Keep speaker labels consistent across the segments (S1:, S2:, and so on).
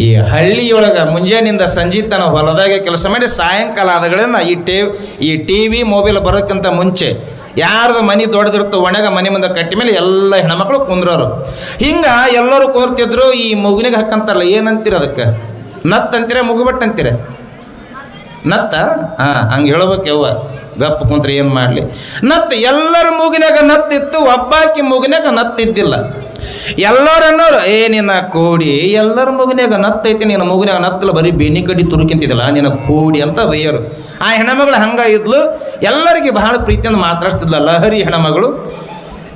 S1: ಈ ಹಳ್ಳಿಯೊಳಗೆ ಮುಂಜಾನಿಂದ ಸಂಜೆ ತನ ಹೊಲದಾಗೆ ಕೆಲಸ ಮಾಡಿ ಸಾಯಂಕಾಲ ಆದಗಳಿಂದ ಈ ಟೇ, ಈ ಟಿ ವಿ ಮೊಬೈಲ್ ಬರೋಕ್ಕಿಂತ ಮುಂಚೆ ಯಾರ್ದು ಮನೆ ದೊಡ್ಡದಿರ್ತೋ ಒಣಗ ಮನೆ ಮುಂದೆ ಕಟ್ಟಿ ಮೇಲೆ ಎಲ್ಲ ಹೆಣ್ಮಕ್ಳು ಕುಂದ್ರೋರು. ಹಿಂಗೆ ಎಲ್ಲರೂ ಕೂರ್ತಿದ್ರು, ಈ ಮಗುನಿಗೆ ಹಾಕಂತಾರಲ್ಲ, ಏನಂತೀರ ಅದಕ್ಕೆ? ನತ್ ಅಂತೀರ ಮುಗುಬಟ್ ಅಂತೀರ ನತ್ತ? ಹಾಂ, ಹಂಗೆ ಹೇಳ್ಬೇಕು ಯವ್ವ. ಗಪ್ಪ ಕುಂತ್ರೆ ಏನು ಮಾಡಲಿ. ನತ್ ಎಲ್ಲರ ಮೂಗಿನಾಗ ನತ್ತಿತ್ತು, ಒಬ್ಬಾಕಿ ಮೂಗಿನಾಗ ನತ್ತಿದ್ದಿಲ್ಲ. ಎಲ್ಲರೂ ಅನ್ನೋರು ಏ, ನಿನ್ನ ಕೋಡಿ, ಎಲ್ಲರ ಮಗುನಾಗ ನತ್ತೈತಿ, ನಿನ್ನ ಮಗುನಾಗ ನತ್ತಲ್ಲ, ಬರೀ ಬೇನಿ ಕಡ್ಡಿ ತುರುಕಿಂತಿದ್ದಿಲ್ಲ, ನಿನ್ನ ಕೋಡಿ ಅಂತ ಬೈಯರು. ಆ ಹೆಣ್ಮಗಳು ಹಂಗ ಇದ್ಲು. ಎಲ್ಲರಿಗೆ ಬಹಳ ಪ್ರೀತಿಯಿಂದ ಮಾತಾಡ್ತಿದ್ಲ ಲಹರಿ ಹೆಣ್ಮಗಳು.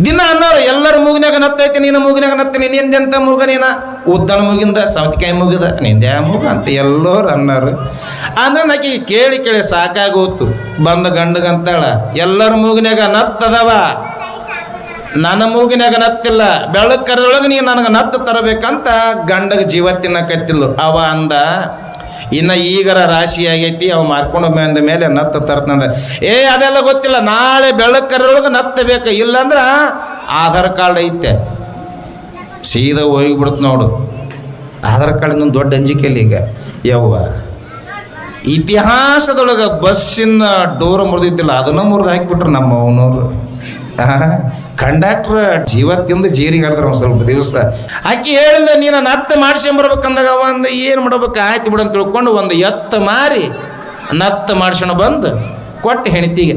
S1: ದಿನ ಅನ್ನೋರು ಎಲ್ಲರ ಮೂಗಿನಾಗ ನತ್ತೈತಿ, ನಿನ್ನ ಮೂಗಿನಾಗ ನತ್ತ ನಿಂದೆಂತ ಮೂಗ ನೀನ? ಉದ್ದನ ಮೂಗಿಂದ ಸೌತಿಕಾಯಿ ಮುಗಿದ ನಿಂದೆ ಮೂಗ ಅಂತ ಎಲ್ಲರೂ ಅನ್ನೋರು. ಅಂದ್ರೆ ನಾಕಿ ಕೇಳಿ ಕೇಳಿ ಸಾಕಾಗೋತು. ಬಂದ ಗಂಡಗಂತಾಳ, ಎಲ್ಲರ ಮೂಗಿನಾಗ ನತ್ತದವ ನನ್ನ ಮೂಗಿನಾಗ ನತ್ತಿಲ್ಲ ಬೆಳಕು ಕರೆದೊಳಗೆ ನೀನು ನನಗೆ ನತ್ತು ತರಬೇಕಂತ ಗಂಡಗ ಜೀವ ತಿನ್ನಕತ್ತಿಲ್ಲ ಅವ ಅಂದ, ಇನ್ನ ಈಗರ ರಾಶಿ ಆಗೈತಿ, ಅವ ಮಾರ್ಕೊಂಡು ಬಂದ ಮೇಲೆ ನತ್ತ ತರ್ತಂದ ಏ, ಅದೆಲ್ಲ ಗೊತ್ತಿಲ್ಲ, ನಾಳೆ ಬೆಳಕು ಕರೆದೊಳಗೆ ನತ್ತ ಬೇಕು, ಇಲ್ಲಾಂದ್ರೆ ಆಧಾರ್ ಕಾರ್ಡ್ ಐತೆ. ಸೀದಾ ಹೋಗಿಬಿಡ್ತು ನೋಡು. ಆಧಾರ್ ಕಾರ್ಡ್ ದೊಡ್ಡ ಅಂಜಿಕೆಯಲ್ಲಿ ಈಗ. ಯವ್ವ, ಇತಿಹಾಸದೊಳಗೆ ಬಸ್ಸಿನ ಡೋರ್ ಮುರಿದಿದ್ದಿಲ್ಲ, ಅದನ್ನು ಮುರಿದು ಹಾಕಿಬಿಟ್ರು ನಮ್ಮ ಅವನವರು ಕಂಡಕ್ಟ್ರ್ ಜೀವತ್ತಿಂದ ಜೀರಿಗೆ ಹರಿದ್ರು ಒಂದು ಸ್ವಲ್ಪ ದಿವಸ. ಆಕಿ ಹೇಳಿದ ನೀನು ನತ್ತ ಮಾಡ್ಸ್ಕೊಂಬರ್ಬೇಕಂದಾಗ ಒಂದು ಏನು ಮಾಡ್ಬೇಕು? ಆಯ್ತು ಬಿಡು ಅಂತ ತಿಳ್ಕೊಂಡು ಒಂದು ಎತ್ತ ಮಾರಿ ನತ್ತ ಮಾಡ್ಸೋಣ ಬಂದು, ಕೊಟ್ಟು ಹೆಣಿತಿಗೆ.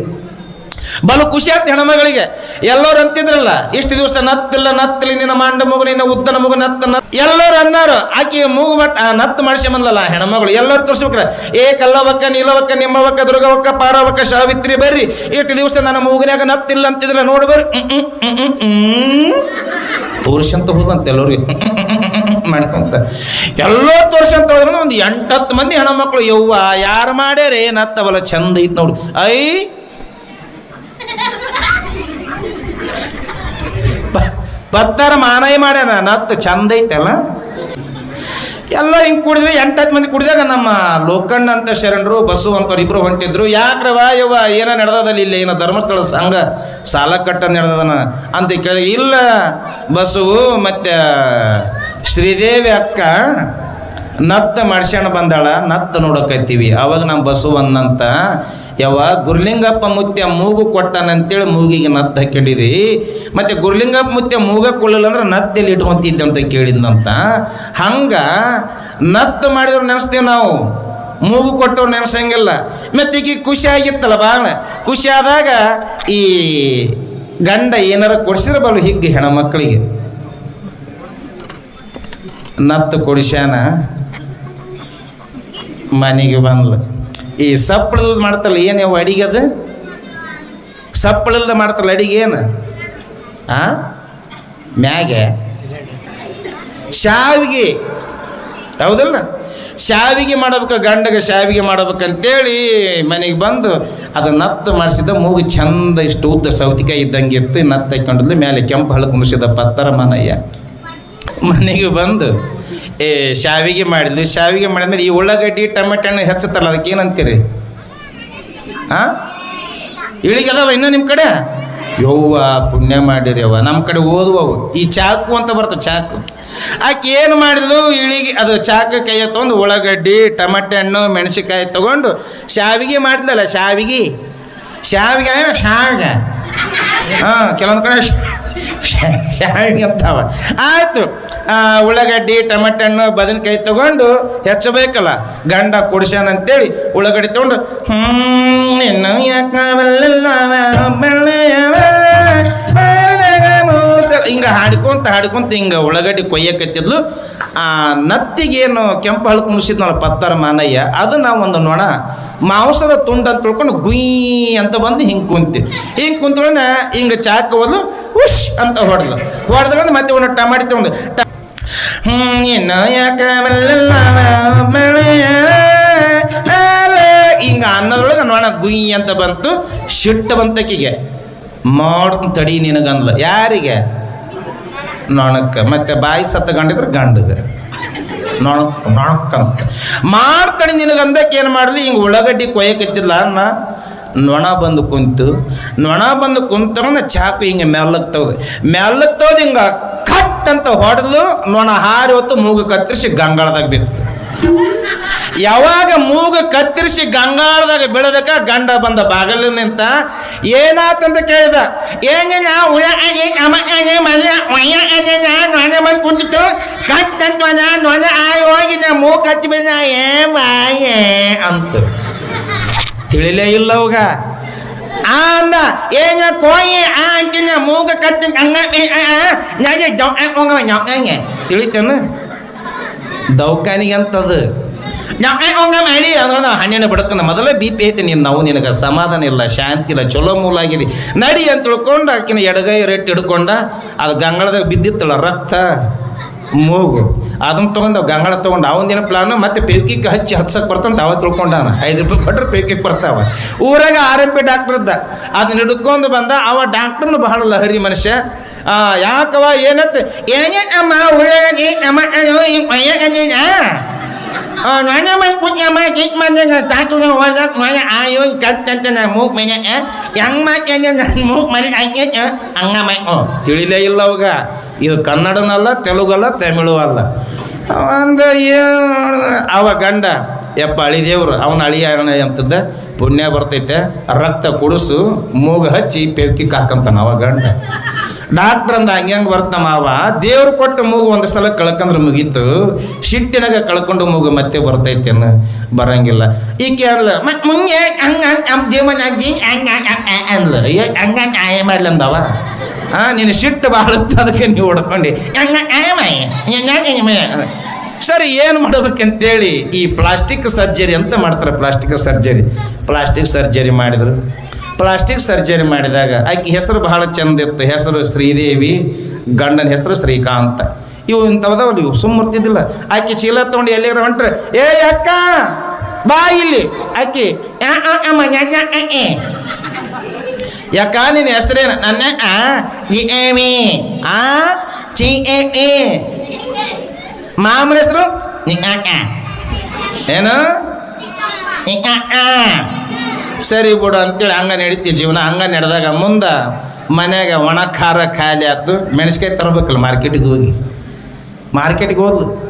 S1: ಬಲು ಖುಷಿ ಆಯ್ತು ಹೆಣ್ಮಗಳಿಗೆ. ಎಲ್ಲರೂ ಅಂತಿದ್ರಲ್ಲ, ಇಷ್ಟು ದಿವಸ ನತ್ತಿಲ್ಲ, ನತ್ತಲಿ ನಿನ್ನ ಮಾಂಡ ಮಗು, ನಿನ್ನ ಉದ್ದನ ಮಗು ನತ್ತ ನತ್ ಎಲ್ಲರೂ ಅಂದಾರು ಆಕೆ ಮೂಗು ಬಟ್ ನತ್ತು ಬಂದಲ್ಲ ಹೆಣ್ಮಗಳು, ಎಲ್ಲರೂ ತೋರಿಸ್ಬೇಕ್ರ. ಏ, ಕಲ್ಲವಕ್ಕ, ನೀಲವಕ್ಕ ನಿಮ್ಮವಕ್ಕ ದುರ್ಗವಕ್ಕ, ಪಾರವಕ್ಕ, ಸಾವಿತ್ರಿ, ಬರ್ರಿ. ಇಷ್ಟು ದಿವಸ ನನ್ನ ಮೂಗಿನಾಗ ನತ್ತಿಲ್ಲ ಅಂತಿದ್ರೆ ನೋಡಿ ಬರ್ರಿ. ತೋರಿಸಂತ ಹೋದಂತ ಎಲ್ಲರಿಗೆ ಮಾಡ್ಕೊಂತ. ಎಲ್ಲೋ ತೋರಿಸಂತ ಹೋದ್ರೆ ಒಂದು ಎಂಟತ್ತು ಮಂದಿ ಹೆಣ್ಮಕ್ಳು, ಯವ್ವ, ಯಾರು ಮಾಡ್ಯಾರೇ? ನತ್ತವಲ್ಲ ಚಂದ ಐತ್ ನೋಡು. ಐ ಮಾನೈ ಮಾನಯ ಮಾಡ್ಯಾನ ನತ್ತು ಚಂದ ಐತಲ್ಲ? ಎಲ್ಲ ಹಿಂಗೆ ಕುಡಿದ್ರೆ ಎಂಟತ್ತು ಮಂದಿ ಕುಡಿದಾಗ ನಮ್ಮ ಲೋಕಣ್ಣ ಅಂತ ಶರಣರು ಬಸ್ಸು ಅಂತವ್ರು ಇಬ್ರು ಹೊಂಟಿದ್ರು. ಯಾಕ್ರವ ಯವ್ವ, ಏನೋ ನಡೆದದಲ್ಲಿ ಇಲ್ಲ? ಏನೋ ಧರ್ಮಸ್ಥಳ ಸಂಘ ಸಾಲ ಕಟ್ಟಂದು ನಡೆದದನ ಅಂತ ಕೇಳಿದಾಗ ಇಲ್ಲ ಬಸ್ಸು ಮತ್ತು ಶ್ರೀದೇವಿ ಅಕ್ಕ ನತ್ತ ಮಾಡ್ಸ್ಕೊಂಡು ಬಂದಾಳ, ನತ್ತ ನೋಡಕತ್ತೀವಿ. ಅವಾಗ ನಮ್ಮ ಬಸವನ್ನಂತ ಯಾವ ಗುರ್ಲಿಂಗಪ್ಪ ಮುತ್ಯ ಮೂಗು ಕೊಟ್ಟನಂತೇಳಿ ಮೂಗಿಗೆ ನತ್ತ ಹಾಕಿಡಿದಿ ಮತ್ತು ಗುರ್ಲಿಂಗಪ್ಪ ಮುತ್ಯ ಮೂಗ ಕೊಳ್ಳಲ್ಲ ಅಂದ್ರೆ ನತ್ತಲ್ಲಿ ಇಟ್ಕೊಂತಿದ್ದೆ ಅಂತ ಕೇಳಿದ್ನಂತ. ಹಂಗೆ ನತ್ತ ಮಾಡಿದ್ರು ನೆನೆಸ್ತೀವಿ ನಾವು. ಮೂಗು ಕೊಟ್ಟವ್ರು ನೆನೆಸಂಗಿಲ್ಲ ಮತ್ತೆ ಈಗ ಖುಷಿ ಆಗಿತ್ತಲ್ಲ ಭಾಳ ಖುಷಿ ಆದಾಗ ಈ ಗಂಡ ಏನಾರ ಕೊಡಿಸಿದ್ರೆ ಬಲು ಹಿಗ್ಗಿ ಹೆಣ್ಮಕ್ಳಿಗೆ. ನತ್ತು ಕೊಡಿಸ್ಯಾನ. ಮನೆಗೆ ಬಂದ್ಲು. ಈ ಸಪ್ಪಳದ ಮಾಡ್ತಲ್ಲ, ಏನು ಯಾವ ಅಡಿಗೆ ಅದು? ಸಪ್ಪಳದ ಮಾಡ್ತಲ್ಲ ಅಡಿಗೆ ಏನು? ಆ? ಮ್ಯಾಗೆ? ಶಾವಿಗೆ. ಹೌದಲ್ಲ? ಶಾವಿಗೆ ಮಾಡ್ಬೇಕು, ಗಂಡಗೆ ಶಾವಿಗೆ ಮಾಡ್ಬೇಕಂತೇಳಿ ಮನೆಗೆ ಬಂದು ಅದು ನತ್ತು ಮಾಡಿಸಿದ ಮೂಗು ಚಂದ ಇಷ್ಟು ಉದ್ದ ಸೌತಿಕಾಯಿ ಇದ್ದಂಗೆ ಇತ್ತು ನತ್ತು ಮೇಲೆ ಕೆಂಪು ಹಳ್ಳು ಕುಂದಿಸಿದ ಪತ್ತರ ಮನಯ್ಯ. ಮನೆಗೆ ಬಂದು ಏ, ಶಾವಿಗೆ ಮಾಡಿದ್ವಿ ಶಾವಿಗೆ ಮಾಡಿದ್ಮೇಲೆ ಈ ಉಳ್ಳಾಗಡ್ಡಿ, ಟೊಮೆಟೊ ಹಣ್ಣು ಹೆಚ್ಚತ್ತಲ್ಲ, ಅದಕ್ಕೆ ಏನಂತೀರಿ? ಹಾಂ ಇಳಿಗೆ ಅದಾವ ಇನ್ನೂ ನಿಮ್ಮ ಕಡೆ? ಯವ್ವ, ಪುಣ್ಯ ಮಾಡಿರಿ ಅವ ನಮ್ಮ ಕಡೆ ಓದುವವು. ಈ ಚಾಕು ಅಂತ ಬರ್ತವೆ ಚಾಕು. ಆಕೆ ಏನು ಮಾಡಿದ್ಲು? ಇಳಿಗೆ, ಅದು ಚಾಕು ಕೈಯ ತೊಗೊಂಡು ಉಳ್ಳಾಗಡ್ಡಿ, ಟಮಟೆ ಹಣ್ಣು ಮೆಣಸಿಕಾಯಿ ತೊಗೊಂಡು ಶಾವಿಗೆ ಮಾಡಿದ್ಲಲ್ಲ, ಶಾವಿಗೆ? ಶಾವಿಗೆ ಶಾವಿಗೆ. ಹಾಂ, ಕೆಲವೊಂದು ಕಡೆ ಶಾವಿಗೆ ಅಂತಾವ. ಆಯಿತು. ಉಳ್ಳಾಗಡ್ಡಿ ಟೊಮೆಟೊ ಹಣ್ಣು ಬದನೆಕಾಯಿ ತೊಗೊಂಡು ಹೆಚ್ಚಬೇಕಲ್ಲ. ಗಂಡ ಕುಡಿಸ್ಯಾನ ಅಂತೇಳಿ ಉಳ್ಳಾಗಡ್ಡಿ ತೊಗೊಂಡು ಹ್ಞೂ ಹಿಂಗೆ ಹಾಡ್ಕೊಂತ ಹಾಡ್ಕೊಂತ ಹಿಂಗೆ ಉಳ್ಳಾಗಡ್ಡಿ ಕೊಯ್ಯಕತ್ತಿದ್ಲು. ಆ, ನತ್ತಿಗೇನು ಕೆಂಪು ಹಳ್ಳು ಕುಣಿಸಿದ್ನಲ್ಲ ಪತ್ತರ ಮಾನಯ್ಯ ಅದು ನಾವು ಒಂದು ನೋಣ ಮಾಂಸದ ತುಂಡು ಅಂತ ತಿಳ್ಕೊಂಡು ಗುಯ್ ಅಂತ ಬಂದು ಹಿಂಗೆ ಕುಂತಿ. ಹಿಂಗೆ ಕುಂತ್ಕೊಂಡ ಹಿಂಗೆ ಚಾಕ್ ಹೋದ್ಲು ಉಶ್ ಅಂತ ಹೊಡೆದ್ಲು. ಹೊಡೆದ್ಕೊಂಡು ಮತ್ತೆ ಒಂದು ಟಮಾಟಿ ತೊಗೊಂಡು ಯಾಕ ಹಿಂಗೆ ಅನ್ನೋದ್ರೊಳಗೆ ನೋಣ ಗುಯ್ ಅಂತ ಬಂತು, ಶಿಟ್ಟು ಬಂತಕ್ಕಿಗೆ. ಮಾಡ್ ತಡಿ ನಿನಗಂದ್ಲು. ಯಾರಿಗೆ? ನೊಣಕ್ಕೆ. ಮತ್ತೆ ಬಾಯಿ ಸತ್ತ ಗಂಡಿದ್ರೆ ಗಂಡಗೆ ನೊಣಕ್ ನೊಣಕ್ಕಂತ ತಡಿ ನಿನಗಂದಕ್ಕೆ ಏನು ಮಾಡಿದ್ಲಿ ಹಿಂಗೆ ಉಳ್ಳಾಗಡ್ಡಿ ಕೊಯ್ಯಕತ್ತಿಲ್ಲ ಅನ್ನ. ನೊಣ ಬಂದು ಕುಂತು. ನೊಣ ಬಂದು ಕುಂತಂದ್ರೆ ಚಾಕು ಹಿಂಗೆ ಮೆಲ್ಲಕ್ಕೆ ತೆಗ್ದು ಮೆಲ್ಲಕ್ಕೆ ತೆಗ್ದು ಹಿಂಗೆ ಅಂತ ಹೊಡೆದು ನೋಣ ಹಾರಿ ಹೊತ್ತು ಮೂಗು ಕತ್ತರಿಸಿ ಗಂಗಾಳದಾಗ ಬಿತ್ತು. ಯಾವಾಗ ಮೂಗ ಕತ್ತರಿಸಿ ಗಂಗಾಳದಾಗ ಬೀಳದಕ್ಕ ಗಂಡ ಬಂದ ಬಾಗಲು ನಿಂತ ಏನಾತಂತ ಕೇಳಿದ. ಏನ ಉಳ ಅಗೆ ಅಮ ಅಗೆ ಮಜ ಒಯ್ಯ ಅಗೆ ನೊಣ ಬಂದು ಕುಂತಿತ್ತು. ಕಟ್ ಮಜ, ನೊಣ ಆಗಿ ಹೋಗಿ ನಾ ಮೂಗ್ ಕತ್ತಿ ಬಿಡ ಏ, ಅಂತ. ತಿಳಿಲೇ ಇಲ್ಲ ಅವಾಗ. ಆ ಅಂದ ಏನ ಕೋಯಿ ಆ ಅಂತಿನ ಮೂಗ ಕತ್ತಿ ಹಂಗ ನಾಗೆ ಹೋಗವ ನೌಕಂಗೆ ತಿಳಿತೇನ ದೌಖಾನಿಗೆ ಅಂತದು ನಾವು ಹಂಗ ಮಾಡಿ ಅಂದ್ರೆ ನಾವು ಹಣ್ಣಿನ ಬಡ್ಕಂದ ಮೊದಲೇ ಬಿ ಪಿ ಐತಿ ನೀನು ನಾವು ನಿನಗೆ ಸಮಾಧಾನ ಇಲ್ಲ ಶಾಂತಿ ಇಲ್ಲ ಚಲೋ ಮೂಲ ಆಗಿದೆ ನಡಿ ಅಂತ ತಿಳ್ಕೊಂಡು ಆಕಿನ ಎಡಗೈ ರೆಟ್ಟು ಹಿಡ್ಕೊಂಡ ಅದು ಗಂಗಳದಾಗ ಬಿದ್ದಿತ್ತಲ್ಲ ರಕ್ತ ಮೂಗು. ಅದನ್ನ ತೊಗೊಂಡು ಗಂಗಾಳ ತೊಗೊಂಡು ಅವಂದಿನ ಪ್ಲಾನ್ ಮತ್ತೆ ಪೇಕಿಗೆ ಹಚ್ಚಿ ಹಚ್ಚಕ್ಕೆ ಬರ್ತಂತ ಅವ ತಿಳ್ಕೊಂಡಾನ. ಐದು ರೂಪಾಯಿ ಕೊಟ್ಟರೆ ಪೇಕಿಗೆ ಬರ್ತಾವ. ಊರಾಗ ಆರ್ ಎಂ ಪಿ ಡಾಕ್ಟರ್ ಇದ್ದ. ಅದನ್ನ ಹಿಡ್ಕೊಂಡು ಬಂದ ಅವ ಡಾಕ್ಟ್ರನು ಬಹಳ ಲಹರಿ ಮನುಷ್ಯ. ಆ, ಯಾಕವ ಏನತ್ತೆ ಏನೇ ಅಮ್ಮ ಉಳ್ಳಾಗಡ್ಡಿ ಅಮ್ಮ ನಾನು ಮೈ ಕುಟ್ಟ ಮಾ ಕಿಟ್ ಮಾಡಿದ ತಾತುನ ಹೊರದಾಗ ಮನೆ ಆಯೋ ಕಟ್ಟಂತ ನಾ ಮೂಗ್ ಮನೆ ಹೆಂಗೆ ಮಾಡ್ತೇನೆ ನಾನು ಮೂಗ್ ಮನೆ ಹಂಗೆ ಹಂಗ ಮೈ ಓ ತಿಳಿಲೇ ಇಲ್ಲ ಅವಾಗ ಇದು ಕನ್ನಡನಲ್ಲ ತೆಲುಗಲ್ಲ ತಮಿಳು ಅಲ್ಲ ಒಂದು ಅವ ಗಂಡ ಯಪ್ಪ ಅಳಿದೇವ್ರು ಅವನ ಅಳಿಯ ಅಂತದ್ದ ಪುಣ್ಯ ಬರ್ತೈತೆ ರಕ್ತ ಕುಡಿಸು ಮೂಗು ಹಚ್ಚಿ ಪೆವ್ಕಿ ಕಾಕಂತಾನ ಅವ ಗಂಡ ಡಾಕ್ಟ್ರ್ ಅಂದ ಹಂಗೆ ಬರ್ತಮ್ಮ ಅವ ದೇವ್ರು ಕೊಟ್ಟು ಮೂಗು ಒಂದು ಸಲ ಕಳ್ಕಂದ್ರೆ ಮುಗೀತು. ಶಿಟ್ಟಿನಾಗ ಕಳ್ಕೊಂಡು ಮೂಗು ಮತ್ತೆ ಬರ್ತೈತೆ ಬರಂಗಿಲ್ಲ. ಈಕೆ ಅಲ್ಲ ಮತ್ತೆ ಮುಂಗೆ ಹಂಗ ನಮ್ಮ ಜೀವನ ಅನ್ಲ ಹಂಗ ಆಯ ಮಾಡ್ಲಿ ಅಂದವ? ಹಾ ನೀನು ಶಿಟ್ಟು ಬಾಳುತ್ತೆ ಅದಕ್ಕೆ ನೀವು ಹೊಡ್ಕೊಂಡು. ಹಂಗ ಆಯ ಮಾಯ ಸರಿ, ಏನು ಮಾಡ್ಬೇಕಂತೇಳಿ ಈ ಪ್ಲಾಸ್ಟಿಕ್ ಸರ್ಜರಿ ಅಂತ ಮಾಡ್ತಾರೆ ಪ್ಲಾಸ್ಟಿಕ್ ಸರ್ಜರಿ? ಪ್ಲಾಸ್ಟಿಕ್ ಸರ್ಜರಿ ಮಾಡಿದ್ರು. ಪ್ಲಾಸ್ಟಿಕ್ ಸರ್ಜರಿ ಮಾಡಿದಾಗ ಆಕೆ ಹೆಸರು ಬಹಳ ಚಂದ ಇತ್ತು. ಹೆಸರು ಶ್ರೀದೇವಿ ಗಂಡನ ಹೆಸರು ಶ್ರೀಕಾಂತ. ಇವು ಇಂಥವದವಲ್ಲ ಇವು ಸುಮ್ಮರ್ತಿದ್ದಿಲ್ಲ ಆಕೆ ಚೀಲ ತೊಗೊಂಡು ಎಲ್ಲಿರೋ ಹೊಂಟ್ರೆ ಏ ಅಕ್ಕ ಬಾ ಇಲ್ಲಿ. ಆಕೆ ಆ, ಆ, ಆ. ಯಾಕ ನಿನ್ನ ಹೆಸರೇನು? ನನ್ನ ಆ ಆ ಚಿ ಎ ಎ. ಮಾಮನ ಹೆಸರು? ಏನು? ನಿಕಾಕ ಸರಿ ಬಿಡು ಅಂತೇಳಿ ಹಂಗೆ ನಡೀತಿ ಜೀವನ, ಹಂಗ ನಡೆದಾಗ ಮುಂದೆ ಮನ್ಯಾಗ ಒಣ ಖಾರ ಖಾಲಿ ಆಯ್ತು ಮೆಣಸ್ಕಾಯಿ ತರಬೇಕಲ್ಲ ಮಾರ್ಕೆಟಿಗೆ ಹೋಗಿ. ಮಾರ್ಕೆಟಿಗೆ ಹೋದ್ಲು.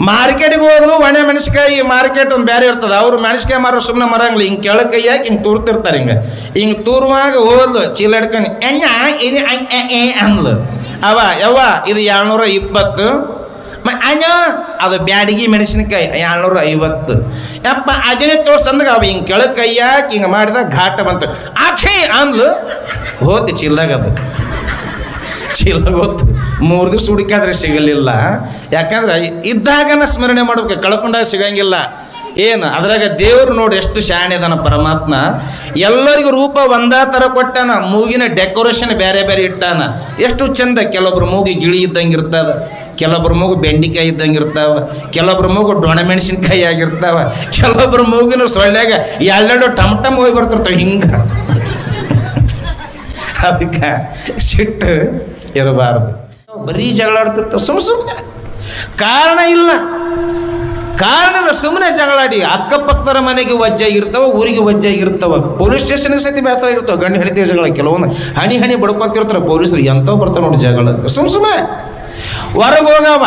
S1: ಮಾರ್ಕೆಟಿಗೆ ಹೋದ್ಲು, ಒಣ ಮೆಣಸ್ಕಾಯಿ ಮಾರ್ಕೆಟ್ ಒಂದು ಬೇರೆ ಇರ್ತದೆ. ಅವ್ರು ಮೆಣಸ್ಕಾಯಿ ಮಾರೋ ಸುಮ್ಮನೆ ಮರಂಗಿಲ್ಲ. ಹಿಂಗೆ ಕೆಳ ಕೈ ಹಾಕಿ ಹಿಂಗೆ ತೂರ್ತಿರ್ತಾರೆ ಹಿಂಗೆ. ಹಿಂಗೆ ತೂರುವಾಗ ಹೋದ್ಲು, ಚೀಲ ಹಿಡ್ಕೊಂಡು ಅಂದ್ಲು. ಅವ ಯವ್ವ, ಇದು ಏಳ್ನೂರ ಇಪ್ಪತ್ತು ಅಣ್ಣ, ಅದು ಬ್ಯಾಡಗಿ ಮೆಣಸಿನಕಾಯಿ. ಏಳ್ನೂರ ಐವತ್ತು ಯಪ್ಪ, ಅದನ್ನೇ ತೋರ್ಸಂದಾಗ ಅವ ಹಿಂಗೆ ಕೆಳಗೆ ಕೈ ಹಾಕಿ ಹಿಂಗೆ ಮಾಡಿದಾಗ ಘಾಟ ಬಂತು. ಅಕ್ಷಯ್ ಅಂದ್ಲು, ಹೋತಿ ಚೀಲ್ದಾಗ ಅದು. ಚೀಲ ಹೋತು. ಮೂರು ದಿವಸ ಹುಡುಕಾದ್ರೆ ಸಿಗಲಿಲ್ಲ. ಯಾಕಂದ್ರೆ ಇದ್ದಾಗನ ಸ್ಮರಣೆ ಮಾಡ್ಬೇಕು, ಕಳ್ಕೊಂಡಾಗ ಸಿಗಂಗಿಲ್ಲ. ಏನು? ಅದ್ರಾಗ ದೇವರು ನೋಡಿ ಎಷ್ಟು ಶಾಣೆದನ ಪರಮಾತ್ಮ. ಎಲ್ಲರಿಗೂ ರೂಪ ಒಂದೇ ಥರ ಕೊಟ್ಟಾನ. ಮೂಗಿನ ಡೆಕೋರೇಷನ್ ಬೇರೆ ಬೇರೆ ಇಟ್ಟಾನ. ಎಷ್ಟು ಚಂದ. ಕೆಲವೊಬ್ರು ಮೂಗಿ ಗಿಳಿ ಇದ್ದಂಗೆ ಇರ್ತದ ಕೆಲವೊಬ್ರು ಮೂಗು ಬೆಂಡಿಕಾಯಿ ಇದ್ದಂಗೆ ಇರ್ತಾವ. ಕೆಲವೊಬ್ರು ಮೂಗು ಡೊಣ ಮೆಣಸಿನ್ಕಾಯಿ ಆಗಿರ್ತಾವ. ಕೆಲವೊಬ್ರು ಮೂಗಿನ ಸೊಳ್ಳೆಗ ಟಮ್ ಟಮ್ ಹೋಗಿ ಬರ್ತಿರ್ತಾವೆ. ಹಿಂಗೆ. ಅದಕ್ಕೆ ಸಿಟ್ಟು ಇರಬಾರ್ದು. ಬರೀ ಜಗಳಾಡ್ತಿರ್ತಾವೆ. ಸುಮ್ಮ ಸುಮ್ಮನೆ ಕಾರಣ ಇಲ್ಲ. ಕಾರಣ ಸುಮ್ಮನೆ ಜಗಳಾಡಿ ಅಕ್ಕಪಕ್ಕದರ ಮನೆಗೆ ವಜ್ಜೆ ಇರ್ತವ, ಊರಿಗೆ ವಜ್ಜೆ ಇರ್ತವ ಪೊಲೀಸ್ ಸ್ಟೇಷನ್ಗೆ ಸತಿ ಬೇಸರ ಇರ್ತವ. ಗಂಡು ಹೆಣಿತೀವ ಜಗಳ, ಕೆಲವೊಂದು ಹನಿ ಹನಿ ಬಡ್ಕೊಂತಿರ್ತಾರೆ ಪೊಲೀಸರು ಎಂಥವು ಬರ್ತಾವ ನೋಡಿ ಜಗಳ ಅಂತ. ಸುಮ್ಮ ಸುಮ್ಮನೆ ಹೊರಗೆ ಹೋಗವ.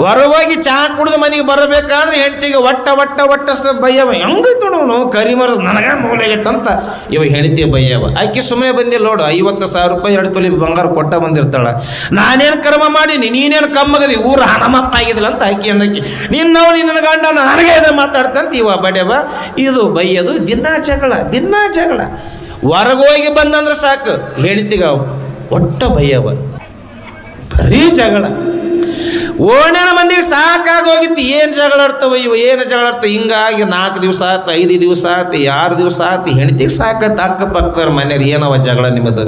S1: ಹೊರಗೆ ಚಹಾ ಕುಡಿದು ಮನೆಗೆ ಬರಬೇಕಾದ್ರೆ ಹೆಂಡತಿಗೆ ಒಟ್ಟ ಒಟ್ಟ ಒಟ್ಟ ಬಯ್ಯವ ಹೆಂಗೈತು ನೋಡೋನು ಕರಿ ಮರದ ನನಗ ಆಗೈತಂತ ಇವ ಹೆಂಡತಿ ಬಯ್ಯವ ಆಕೆ ಸುಮ್ಮನೆ ಬಂದಿಲ್ಲ ನೋಡು, ಐವತ್ತು ಸಾವಿರ ರೂಪಾಯಿ ಎರಡು ತೊಲಿ ಬಂಗಾರ ಕೊಟ್ಟ ಬಂದಿರ್ತಾಳ. ನಾನೇನು ಕರ್ಮ ಮಾಡೀನಿ, ನೀನೇನು ಕಮ್ಮಗದಿ, ಊರು ಹಣಮಪ್ಪ ಆಗಿದಿಲ್ಲ ಅಂತ ಆಕೆ ಅನ್ನಕ್ಕೆ ನಿನ್ನ ನಾವು ನಿನ್ನ ಗಂಡ ನನಗೆ ಇದು ಮಾತಾಡ್ತಂತ ಇವ ಬಡೆವ. ಇದು ಬೈಯೋದು ದಿನಾ ಜಗಳ ದಿನಾ ಜಗಳ ಹೊರಗೋಗಿ ಬಂದಂದ್ರೆ ಸಾಕು, ಹೆಂಡತಿಗ ಒಟ್ಟ ಬಯ್ಯವ ಬರೀ ಜಗಳ. ಓಣ್ಯಾನ ಮಂದಿಗೆ ಸಾಕಾಗೋಗಿತ್ತು, ಏನು ಜಗಳ ಆಡ್ತಾವ ಇವು, ಏನು ಜಗಳ ಆಡ್ತಾವ, ಹಿಂಗಾಗಿ ನಾಲ್ಕು ದಿವಸ ಆತು ಐದು ದಿವಸ ಆತು ಆರು ದಿವಸ ಆತು ಹೆಂಡತಿಗೆ ಸಾಕತ್ತು ಅಕ್ಕಪಕ್ಕದವ್ರ ಮನೆಯವ್ರು ಏನವ ಜಗಳ ನಿಮ್ಮದು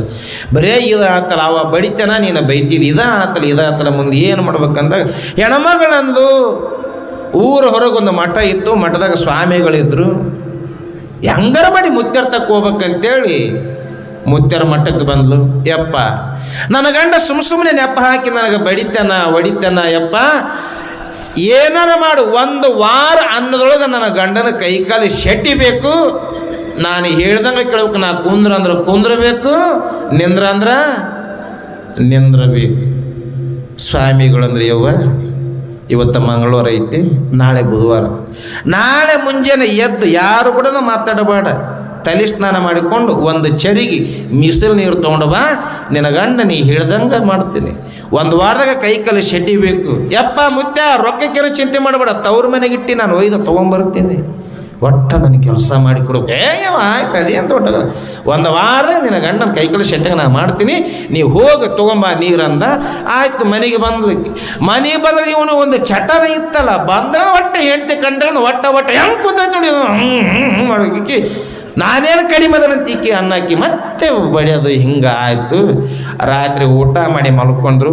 S1: ಬರೇ ಇದು ಆತಲ್ಲ ಅವ ಬಡಿತನ ನೀನು ಬೈತಿದ್ದು ಇದ ಆತಲ್ಲ ಇದ ಆತಲ್ಲ ಮುಂದೆ ಏನು ಮಾಡ್ಬೇಕಂದಾಗ ಹೆಣ್ಮಗಳಂದು ಊರ ಹೊರಗೊಂದು ಮಠ ಇತ್ತು, ಮಠದಾಗ ಸ್ವಾಮಿಗಳಿದ್ರು. ಹೆಂಗಾರ ಮಾಡಿ ಮುತ್ಯರ್ಥಕ್ಕೆ ಹೋಗ್ಬೇಕಂತೇಳಿ ಮುತ್ಯರ ಮಠಕ್ಕೆ ಬಂದ್ಲು. ಯಪ್ಪ, ನನ್ನ ಗಂಡ ಸುಮ್ಮ ಸುಮ್ಮನೆ ನೆಪ್ಪ ಹಾಕಿ ನನಗೆ ಬಡಿತನ, ಒಡಿತನ, ಯಪ್ಪ. ಏನಾರ ಮಾಡು, ಒಂದು ವಾರ ಅನ್ನದೊಳಗೆ ನನ್ನ ಗಂಡನ ಕೈಕಾಲು ಶೆಟ್ಟಿಬೇಕು ನಾನು ಹೇಳ್ದಂಗೆ ಕೇಳ್ಬೇಕು, ನಾ ಕುಂದ್ರ ಅಂದ್ರೆ ಕುಂದ್ರಬೇಕು, ನಿಂದ್ರ ಅಂದ್ರೆ ನಿಂದ್ರಬೇಕು. ಸ್ವಾಮಿಗಳಂದ್ರೆ ಯವ್ವ, ಇವತ್ತು ಮಂಗಳವಾರ ಐತಿ, ನಾಳೆ ಬುಧವಾರ. ನಾಳೆ ಮುಂಜಾನೆ ಎದ್ದು ಯಾರು ಕೂಡ ಮಾತಾಡಬೇಡ ತಲೆ ಸ್ನಾನ ಮಾಡಿಕೊಂಡು ಒಂದು ಚರಿಗೆ ಮಿಸಲ್ ನೀರು ತೊಗೊಂಡು ಬಾ ನಿನ್ನ ಗಂಡ ನೀ ಹೇಳ್ದಂಗೆ ಮಾಡ್ತೀನಿ ಒಂದು ವಾರದಾಗ ಕೈ ಕಾಲು ಶೆಡ್ಡಿ ಬೇಕು ಯಪ್ಪ ಮುತ್ಯ ರೊಕ್ಕಕ್ಕೇನು ಚಿಂತೆ ಮಾಡಬೇಡ ತವ್ರ ಮನೆಗೆ ಇಟ್ಟು ನಾನು ಒಯ್ದು ತೊಗೊಂಬರ್ತೀನಿ ಒಟ್ಟ ನನಗೆ ಕೆಲಸ ಮಾಡಿ ಕೊಡಬೇಕು ಏ ಆಯ್ತು ಅದೇ ಅಂತ ಒಟ್ಟ ಒಂದು ವಾರ ನಿನ್ನ ಗಂಡನ ಕೈ ಕೈಕಲ ಶೆಟ್ಟಿಗೆ ನಾನು ಮಾಡ್ತೀನಿ ನೀವು ಹೋಗಿ ತೊಗೊಂಬ ನೀರಂದ ಆಯ್ತು ಮನೆಗೆ ಬಂದ್ಲಿಕ್ಕೆ ಮನೆಗೆ ಬಂದ್ರೆ ಇವನು ಒಂದು ಚಟನ ಇತ್ತಲ್ಲ ಬಂದ್ರೆ ಒಟ್ಟೆ ಹೆಂಡತಿ ಕಂಡ್ರೆ ಒಟ್ಟ ಒಟ್ಟ ಹೆಂಗೆ ಕೂತೈತೆ ನೋಡಿ ಹ್ಞೂ ಹ್ಞೂ ನಾನೇನು ಕಡಿಮೆ ಅದನ್ನಂತೀಕಿ ಅನ್ನಕ್ಕೆ ಮತ್ತೆ ಬಡಿಯೋದು ಹಿಂಗೆ ಆಯಿತು ರಾತ್ರಿ ಊಟ ಮಾಡಿ ಮಲ್ಕೊಂಡ್ರು.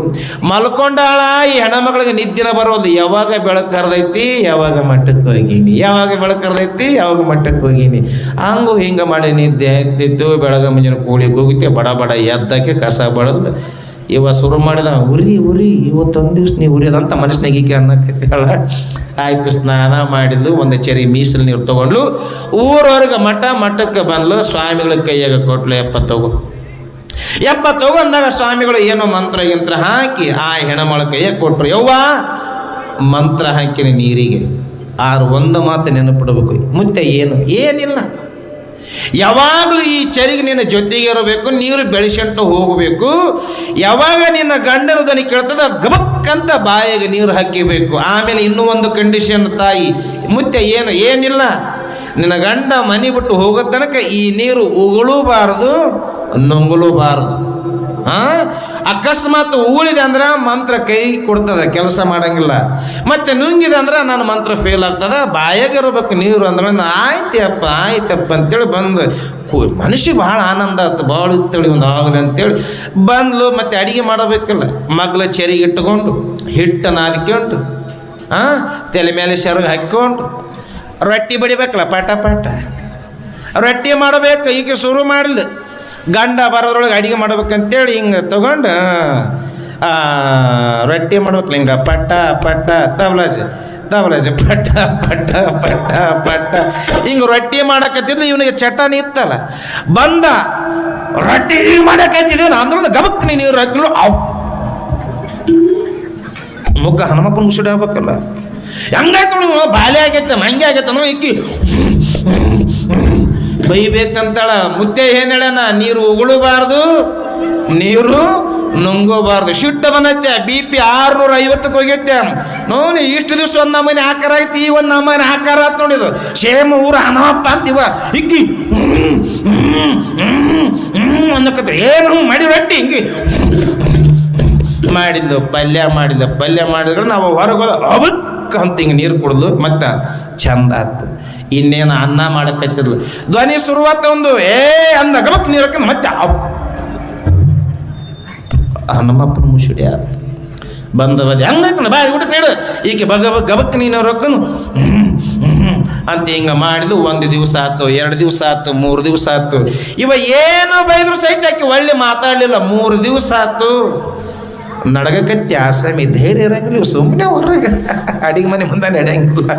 S1: ಮಲ್ಕೊಂಡಾಳ ಈ ಹೆಣ್ಮಕ್ಳಿಗೆ ನಿದ್ದಿನ ಬರೋದು ಯಾವಾಗ ಬೆಳಕು ಕರೆದೈತಿ ಯಾವಾಗ ಮಟ್ಟಕ್ಕೆ ಹೋಗೀನಿ? ಯಾವಾಗ ಬೆಳಕು ಕರೆದೈತಿ ಯಾವಾಗ ಮಟ್ಟಕ್ಕೆ ಹೋಗೀನಿ? ಹಂಗು ಹಿಂಗೆ ಮಾಡಿ ನಿದ್ದೆ ಎದ್ದಿತ್ತು ಬೆಳಗ್ಗೆ ಮುಂಜಾನೆ ಕೂಳಿಗೆ ಹೋಗುತ್ತೆ, ಬಡ ಬಡ ಎದ್ದಕ್ಕೆ ಕಸ ಬಡದು. ಇವ ಶುರು ಮಾಡಿದ, ಉರಿ ಉರಿ, ಇವತ್ತೊಂದು ದಿವ್ಸ ನೀವು ಉರಿಯೋದಂತ ಮನುಷ್ಯನಿಗೆ ಅನ್ನಕತ್ತಾಳ ಆಯ್ತು ಸ್ನಾನ ಮಾಡಿದ್ದು ಒಂದು ಚೆರಿ ಮೀಸಲು ನೀರು ತೊಗೊಂಡ್ಲು. ಊರವ್ರಿಗೆ ಮಠ, ಮಠಕ್ಕೆ ಬಂದ್ಲು, ಸ್ವಾಮಿಗಳ ಕೈಯಾಗ ಕೊಟ್ಲು ಎಪ್ಪ ತಗೋ. ಎಪ್ಪ ತಗೊಂಡಾಗ ಸ್ವಾಮಿಗಳು ಏನೋ ಮಂತ್ರ ಗಿಂತ್ರ ಹಾಕಿ, ಆ ಹೆಣಮಳ ಕೈಯಾಗ ಕೊಟ್ರು. ಯವ್ವ, ಮಂತ್ರ ಹಾಕಿನಿ ನೀರಿಗೆ. ಆರು, ಒಂದು ಮಾತು ನೆನಪಿಡ್ಬೇಕು. ಮುತ್ತೆ ಏನು? ಏನಿಲ್ಲ. ಯಾವಾಗಲೂ ಈ ಚರಿಗೆ ನಿನ್ನ ಜೊತೆಗೆ ಇರಬೇಕು, ನೀರು ಬೆಳೆಸಂಟು ಹೋಗಬೇಕು. ಯಾವಾಗ ನಿನ್ನ ಗಂಡನ ದನಿ ಕೇಳ್ತದ ಗಬಕ್ಕಂತ ಬಾಯಿಗೆ ನೀರು ಹಾಕಿಬೇಕು. ಆಮೇಲೆ ಇನ್ನೂ ಒಂದು ಕಂಡೀಷನ್ ತಾಯಿ ಮುತ್ತೆ ಏನು, ಏನಿಲ್ಲ. ನಿನ್ನ ಗಂಡ ಮನೆ ಬಿಟ್ಟು ಹೋಗೋ ತನಕ ಈ ನೀರು ಉಗುಳೂಬಾರದು ನುಂಗಲೂಬಾರದು ಹಾ ಅಕಸ್ಮಾತ್ ಉಳಿದೆ ಅಂದ್ರೆ ಮಂತ್ರ ಕೈ ಕೊಡ್ತದೆ, ಕೆಲಸ ಮಾಡಂಗಿಲ್ಲ. ಮತ್ತೆ ನುಂಗಿದೆ ಅಂದ್ರೆ ನನ್ನ ಮಂತ್ರ ಫೇಲ್ ಆಗ್ತದ ಬಾಯಾಗಿರ್ಬೇಕು ನೀರು ಅಂದ್ರೆ ಆಯ್ತಪ್ಪ ಆಯ್ತಪ್ಪ ಅಂತೇಳಿ ಬಂದು ಕು ಮನುಷ್ಯ ಭಾಳ ಆನಂದ ಆಯ್ತು ಭಾಳ ಇತ್ತಳಿ ಒಂದು ಆಗಲಿ ಅಂತೇಳಿ ಬಂದ್ಲು, ಮತ್ತೆ ಅಡಿಗೆ ಮಾಡಬೇಕಲ್ಲ. ಮಗ್ಲ ಚೆರಿಗೆ ಇಟ್ಟುಕೊಂಡು, ಹಿಟ್ಟು ಅದಕ್ಕೊಂಡು ಹಾಂ ತಲೆ ಮೇಲೆ ಸೆರಗು ಹಾಕ್ಕೊಂಡು ರೊಟ್ಟಿ ಬಡಿಬೇಕಲ್ಲ ಪಾಟ ಪಾಟ ರೊಟ್ಟಿ ಮಾಡಬೇಕು, ಈಗ ಶುರು ಮಾಡಿದ್ಲು ಗಂಡ ಬರೋದ್ರೊಳಗೆ ಅಡಿಗೆ ಮಾಡ್ಬೇಕಂತೇಳಿ ಹಿಂಗೆ ತಗೊಂಡು ರೊಟ್ಟಿ ಮಾಡ್ಬೇಕು ಹಿಂಗೆ. ಪಟ್ಟ ಪಟ್ಟ, ತಬಲಾಜ್ ತಬಲಾಜ್, ಪಟ್ಟ ಪಟ್ಟ ಪಟ್ಟ ಪಟ್ಟ. ಹಿಂಗೆ ರೊಟ್ಟಿ ಮಾಡಕತ್ತಿದ್ದು ಇವನಿಗೆ ಚಟನಿ ಇತ್ತಲ್ಲ. ಬಂದ, ರೊಟ್ಟಿ ಮಾಡಕತ್ತಿದ್ದೇನೆ ಅಂದ್ರೆ ಗಬಕ್ ನೀರು ಹಾಕಿಲು ಅವ್ ಮುಖ ಹನುಮಪ್ಪನ ಮುಸುಡಿ ಆಗ್ಬೇಕಲ್ಲ. ಹೆಂಗಾಯ್ತು ಬಾಲೆ ಆಗೈತೆ ಹಂಗೆ ಆಗೈತೆ ಅಂದ್ರೆ ಇಕ್ಕಿ ಬೈಬೇಕಂತಾಳ. ಮುತ್ತೆ ಏನು ಹೇಳ್ಯಾನ? ನೀರು ಉಗುಳಬಾರ್ದು ನೀರು ನುಂಗೋಬಾರ್ದು. ಶುದ್ಧ ಬಂದೈತೆ ಬಿ ಪಿ ಆರ್ನೂರ ಐವತ್ತಕ್ಕೆ ಹೋಗೈತೆ. ನೋಡಿ ಇಷ್ಟು ದಿವಸ ಒಂದು ನಮೂನೆ ಆಕಾರ ಐತಿ ಈ ಒಂದು ನಮೂನೆ ಆಕಾರ ಆತ್ ನೋಡಿದು. ಶೇಮ್ ಊರ ಹನವಪ್ಪ ಇಕ್ಕಿ ಹ್ಮ್, ಹ್ಮ್, ಹ್ಮ್ ಅನ್ನಕತ್ರ ಏನು ಮಾಡಿ ರೊಟ್ಟಿ ಹಿಂಗೆ ಮಾಡಿದ್ದು ಪಲ್ಯ ಮಾಡಿದ ಪಲ್ಯ ಮಾಡಿದ್ರೆ. ನಾವು ಹೊರಗೆ ಹೋದ ಅವಕ್ ಅಂತ ಹಿಂಗೆ ನೀರು ಕುಡಿದು ಮತ್ತೆ ಚಂದ ಆತು. ಇನ್ನೇನು ಅನ್ನ ಮಾಡಕತ್ತಿದ್ಲು. ಧ್ವನಿ ಶುರುವಾತ ಒಂದು, ಏ ಅಂದ, ಗಬಕ್ ನೀರು ಹಾಕಂದು ಮತ್ತೆ ಹನುಮಪ್ಪನ ಮುಸುಡಿ ಆತು. ಬಂದ ಬದಿ ಹಂಗಾಯ್ತು ಬಾ ಊಟಕ್ಕೆ ನೀಡು. ಈಕೆ ಬಗ ಗಬಕ್ ನೀನು ರೊಕ್ಕನು ಅಂತ ಹಿಂಗೆ ಮಾಡಿದ್ದು ಒಂದು ದಿವಸ ಆತು, ಎರಡು ದಿವಸ ಆತು, ಮೂರು ದಿವಸ ಆತು. ಇವ ಏನು ಬೈದ್ರು ಸಹಿತ ಆಕೆ ಒಳ್ಳೆ ಮಾತಾಡಲಿಲ್ಲ. ಮೂರು ದಿವಸ ಆತು. ನಡಗಕತ್ತಿ ತ್ಯಾಸಮಿ ಧೈರ್ಯ ಇರಂಗಿಲ್ಲ ಸುಮ್ಮನೆ ಹೊರಗ ಅಡಿಗೆ ಮನೆ ಮುಂದೆ ನಡೆಯಂಗಿಲ್ಲ.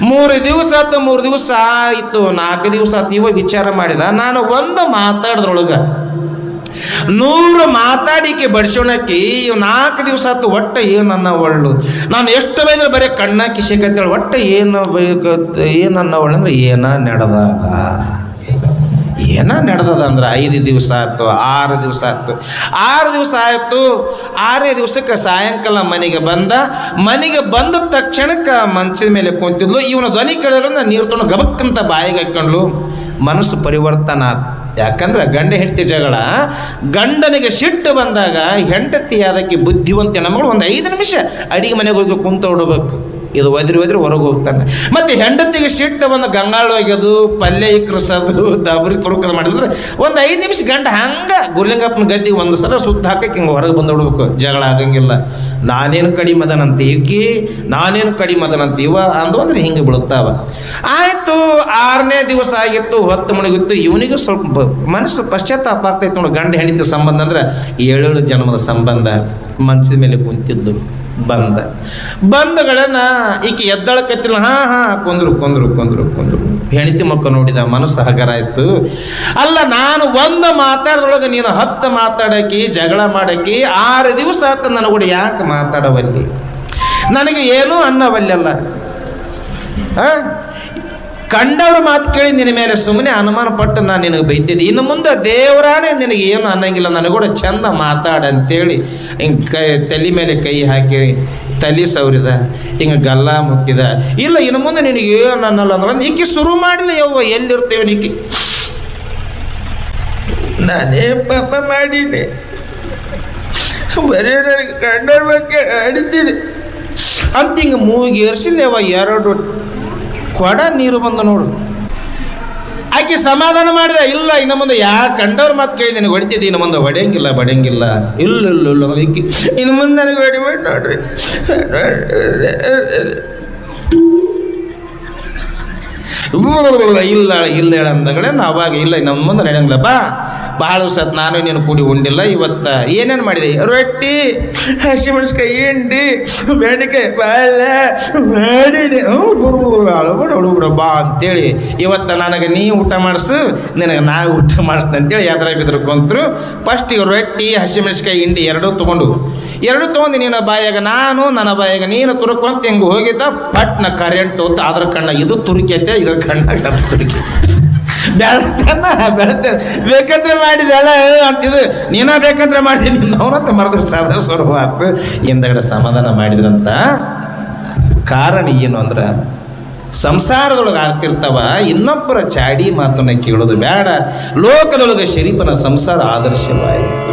S1: ಮೂರು ದಿವಸ ಆತು, ಮೂರು ದಿವಸ ಆಯಿತು, ನಾಲ್ಕು ದಿವಸ ಆತು, ಇವ ವಿಚಾರ ಮಾಡಿದ, ನಾನು ಒಂದು ಮಾತಾಡದ್ರೊಳಗ ನೂರು ಮಾತಾಡಿಕೆ ಬಡಿಸೋಣಕ್ಕೆ ಇವ್ ನಾಲ್ಕು ದಿವಸ ಆತು, ಒಟ್ಟ ಏನನ್ನ ಒಳ್ಳು ನಾನು ಎಷ್ಟು ಬೈದ್ರೆ ಬರೀ ಕಣ್ಣ ಕಿಶಕತ್ತೇಳಿ ಒಟ್ಟ ಏನು ಬೈಕ ಒಳ್ಳು ಅಂದ್ರೆ ಏನ ನಡೆದ ಏನ ನಡೆದದ ಅಂದ್ರೆ ಐದು ದಿವಸ ಆಯ್ತು, ಆರು ದಿವಸ ಆಯ್ತು. ಆರು ದಿವಸ ಆಯಿತು, ಆರೇ ದಿವಸಕ್ಕೆ ಸಾಯಂಕಾಲ ಮನೆಗೆ ಬಂದ ಮನೆಗೆ ಬಂದ ತಕ್ಷಣಕ್ಕೆ ಮಂಚದ ಮೇಲೆ ಕುಂತಿದ್ಲು. ಇವನ ಧ್ವನಿ ಕೇಳಿದ್ರಿಂದ ನೀರು ತೊಗೊಂಡು ಗಬಕ್ಕಂತ ಬಾಯಿಗೆ ಹಾಕ್ಕೊಂಡ್ಲು. ಮನಸ್ಸು ಪರಿವರ್ತನ. ಯಾಕಂದ್ರೆ ಗಂಡ ಹೆಂಡತಿ ಜಗಳ. ಗಂಡನಿಗೆ ಸಿಟ್ಟು ಬಂದಾಗ ಹೆಂಡತಿ ಅದಕ್ಕೆ ಬುದ್ಧಿವಂತ ನಮಗಳು ಒಂದು ಐದು ನಿಮಿಷ ಅಡಿಗೆ ಮನೆಗೆ ಹೋಗಿ ಕುಂತ ಬಿಡ್ಬೇಕು ಇದು ಒದ್ರಿ ಒದ್ರಿ ಹೊರಗೆ ಹೋಗ್ತಾನೆ. ಮತ್ತೆ ಹೆಂಡತಿಗೆ ಸಿಟ್ಟು ಒಂದು ಗಂಗಾಳ ಒಗ್ಯೋದು ಪಲ್ಯ ಇಕ್ಕರಿಸೋದು ಡಬರಿ ತುರುಕದ ಮಾಡಿದ್ರೆ ಒಂದು ಐದು ನಿಮಿಷ ಗಂಡ ಹಂಗೆ ಗುರುಲಿಂಗಪ್ಪನ ಗದ್ದಿಗೆ ಒಂದು ಸಲ ಸುತ್ತ ಹಾಕಕ್ಕೆ ಹಿಂಗೆ ಹೊರಗೆ ಬಂದು ಬಿಡ್ಬೇಕು. ಜಗಳ ಆಗಂಗಿಲ್ಲ. ನಾನೇನು ಕಡಿಮೆ ಅದನಂತ ಈಕಿ, ನಾನೇನು ಕಡಿಮೆ ಅದನಂತ ಇವ ಅಂದು ಅಂದ್ರೆ ಹಿಂಗೆ ಬಿಡುತ್ತಾವ ಆಯಿತು, ಆರನೇ ದಿವಸ ಆಗಿತ್ತು, ಹೊತ್ತು ಮುಳುಗಿತ್ತು. ಇವನಿಗೂ ಸ್ವಲ್ಪ ಮನಸ್ಸು ಪಶ್ಚಾತ್ತಾಪ ಆಗ್ತೈತೆ ನೋಡಿ ಗಂಡ ಹೆಂಡತಿ ಸಂಬಂಧ ಅಂದ್ರೆ ಏಳೇಳು ಜನ್ಮದ ಸಂಬಂಧ. ಮನಸ್ಸಿನ ಮೇಲೆ ಕುಂತಿದ್ದು. ಬಂದ. ಬಂದಗಳನ್ನ ಈಕೆ ಎದ್ದಳಕತ್ತಿಲ್ಲ ಹಾ ಹಾ, ಕೊಂದ್ರು ಕೊಂದ್ರು ಕೊಂದ್ರು ಕೊಂದ್ರು. ಹೆಣಿತಿ ಮಕ್ಕ ನೋಡಿದ ಮನಸ್ಸು ಹಗರ ಆಯ್ತು. ಅಲ್ಲ, ನಾನು ಒಂದು ಮಾತಾಡ್ದೊಳಗೆ ನೀನು ಹತ್ತು ಮಾತಾಡಕಿ, ಜಗಳ ಮಾಡಕಿ, ಆರು ದಿವಸ ಆತ ಕೂಡ ಯಾಕೆ ಮಾತಾಡವಲ್ಲಿ? ನನಗೆ ಏನೂ ಅನ್ನವಲ್ಲ ಆ? ಕಂಡವ್ರ ಮಾತು ಕೇಳಿ ನಿನ್ನ ಮೇಲೆ ಸುಮ್ಮನೆ ಅನುಮಾನ ಪಟ್ಟು ನಾನು ನಿನಗೆ ಬೈತಿದ್ದೆ. ಇನ್ನು ಮುಂದೆ ದೇವರಾಣೆ ನಿನಗೆ ಏನು ಅನ್ನಂಗಿಲ್ಲ. ನನಗೂಡ ಚಂದ ಮಾತಾಡ ಅಂತೇಳಿ ಹಿಂಗೆ ಕೈ, ತಲೆ ಮೇಲೆ ಕೈ ಹಾಕಿ ತಲೆ ಸವರಿದ, ಹಿಂಗೆ ಗಲ್ಲ ಮುಕ್ಕಿದ. ಇಲ್ಲ, ಇನ್ನು ಮುಂದೆ ನಿನಗೆ ಏನು ಅನ್ನಲ್ಲ ಅಂದ್ರೆ ಈಕೆ ಶುರು ಮಾಡಿದ ಯವ್ವ ಎಲ್ಲಿರ್ತೇವೆ ನೀಕೆ ನಾನೇ ಪಾಪ ಮಾಡೀನಿ ಬರೀ ನನಗೆ ಕಂಡವ್ರ ಬಗ್ಗೆ ಅಂತ ಹಿಂಗೆ ಮೂಗಿ ಏರ್ಸಿಲ್ಲೇವ ಎರಡು ಕೊಡ ನೀರು ಬಂದ ನೋಡು. ಆಕೆ ಸಮಾಧಾನ ಮಾಡಿದೆ, ಇಲ್ಲ, ಇನ್ನು ಮುಂದೆ ಯಾರು ಕಂಡವ್ರ ಮಾತು ಕೇಳಿದ್ದೀನಿ ಹೊಡಿತಿದ್ದೆ, ಇನ್ನು ಮುಂದೆ ಹೊಡೆಯಂಗಿಲ್ಲ, ಬಡಿಯಂಗಿಲ್ಲ. ಇಲ್ಲ ಇಲ್ಲ ಇಲ್ಲ ಇನ್ನು ಮುಂದೆ ನನಗೆ ಹೊಡಿಬೇಡಿ ನೋಡ್ರಿ. ಇಲ್ಲ ಇಲ್ಲ ಹೇಳ ಅಂದಗಳೇ ಅವಾಗ ಇಲ್ಲ ನಮ್ಮ ಮುಂದೆ ನಡೆಯಂಗಿಲ್ಲ ಬಾ ಭಾಳ ದಿವಸ ನಾನು ನೀನು ಕೂಡಿ ಉಂಡಿಲ್ಲ, ಇವತ್ತು ಏನೇನು ಮಾಡಿದೆ? ರೊಟ್ಟಿ ಹಸಿಮೆಣಸ್ಕಾಯಿ ಹಿಂಡಿ, ಬೆಂಡೆಕಾಯಿ ಪಲ್ಯ ಮಾಡಿದೆ. ಅಳಬಿಡ ಬಾ ಅಂತೇಳಿ. ಇವತ್ತು ನನಗೆ ನೀ ಊಟ ಮಾಡಿಸು, ನಿನಗೆ ನಾ ಊಟ ಮಾಡಿಸ್ತೀನಿ ಅಂತೇಳಿ ಯಾವ್ದಾರ ಬಿದ್ರು ಕೊಂತರು. ಫಸ್ಟಿಗೆ ರೊಟ್ಟಿ ಹಸಿಮೆಣಸ್ಕಾಯಿ ಹಿಂಡಿ ಎರಡೂ ತೊಗೊಂಡು. ಎರಡು ತೊಗೊಂಡು ನೀನು ಬಾಯಾಗ ನಾನು, ನನ್ನ ಬಾಯಾಗ ನೀನು ತುರುಕೊಂತ ಹಿಂಗೆ ಹೋಗಿದ್ದ? ಪಟ್ನ ಕರೆಂಟ್ ಅಂತ ಅದ್ರ ಕಣ್ಣ ಇದು ತುರುಕೈತೆ, ಇದ್ರ ಕಣ್ಣಾಗ ಬೆಳತನ, ಬೆಳತ. ಬೇಕಂದ್ರೆ ಮಾಡಿದೆಲ್ಲ ಅಂತಿದ್ದು ನೀನ ಬೇಕಂದ್ರೆ ಮಾಡಿ ನಿನ್ನವನಂತ ಮರದ್ರೆ ಸಾಧನ ಸ್ವರೂಪ ಆತು. ಹಿಂದಗಡೆ ಸಮಾಧಾನ ಮಾಡಿದ್ರಂತ. ಕಾರಣ ಏನು ಅಂದ್ರೆ, ಸಂಸಾರದೊಳಗೆ ಆಗ್ತಿರ್ತಾವ, ಇನ್ನೊಬ್ಬರ ಚಾಡಿ ಮಾತನ್ನ ಕೇಳೋದು ಬೇಡ. ಲೋಕದೊಳಗೆ ಶರೀಫನ ಸಂಸಾರ ಆದರ್ಶವಾಯಿತು.